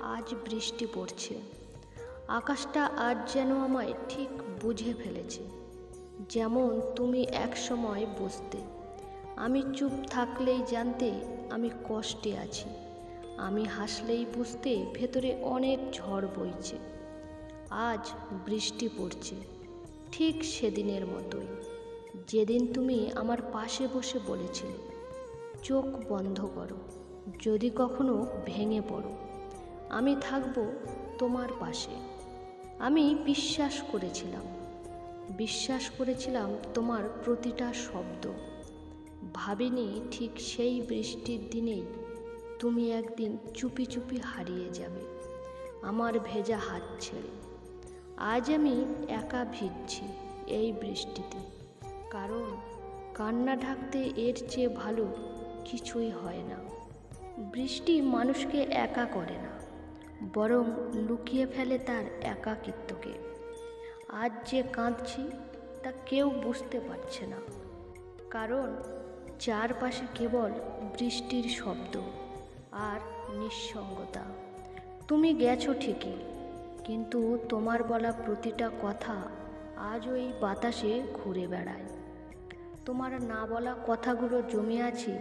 আজ বৃষ্টি পড়ছে। আকাশটা আজ যেন আমায় ঠিক বুঝে ফেলেছে। যেমন তুমি এক সময় বুঝতে। আমি চুপ থাকলেই জানতে আমি কষ্টে আছি। আমি হাসলেই বুঝতে ভেতরে অনেক ঝড় বইছে। আজ বৃষ্টি পড়ছে। ঠিক সেদিনের মতোই। যেদিন তুমি আমার পাশে বসে বলেছিলে, চোখ বন্ধ করো। যদি কখনো ভেঙে পড়ো। আমি থাকব তোমার পাশে। আমি বিশ্বাস করেছিলাম। বিশ্বাস করেছিলাম তোমার প্রতিটা শব্দ। ভাবিনি ঠিক সেই বৃষ্টির দিনেই তুমি একদিন চুপি চুপি হারিয়ে যাবে। আমার ভেজা হাত ছেড়ে। আজ আমি একা ভিজছি এই বৃষ্টিতে। কারণ কান্না ঢাকতে এর চেয়ে ভালো কিছুই হয় না। বৃষ্টি মানুষকে একা করে না। বরং লুকিয়ে ফেলে তার একাকিত্বকে। আজ যে কাঁদছি, তা কেউ বুঝতে পারছে না। কারণ চারপাশে কেবল বৃষ্টির শব্দ আর নিঃসঙ্গতা। তুমি গেছো ঠিকই, কিন্তু তোমার বলা প্রতিটা কথা আজ ওই বাতাসে ঘুরে বেড়ায়। তোমার না বলা কথাগুলো জমে আছে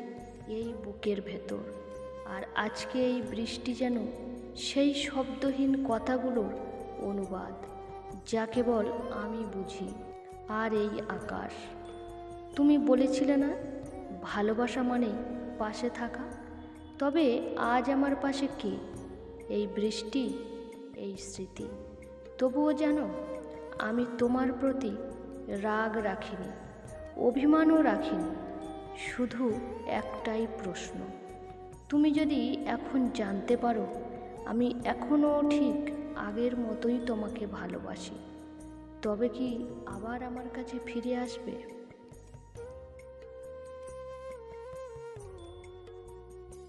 এই বুকের ভেতর। আর আজকে এই বৃষ্টি যেন সেই শব্দহীন কথাগুলোর অনুবাদ, যা কেবল আমি বুঝি। আর এই আকাশ। তুমি বলেছিলে না, ভালোবাসা মানে পাশে থাকা? তবে আজ আমার পাশে কে? এই বৃষ্টি, এই স্মৃতি। তবুও জানো, আমি তোমার প্রতি রাগ রাখিনি, অভিমানও রাখিনি, শুধু একটাই প্রশ্ন। তুমি যদি এখন জানতে পারো আমি এখনও ঠিক আগের মতোই তোমাকে ভালোবাসি। তবে কি আবার আমার কাছে ফিরে আসবে?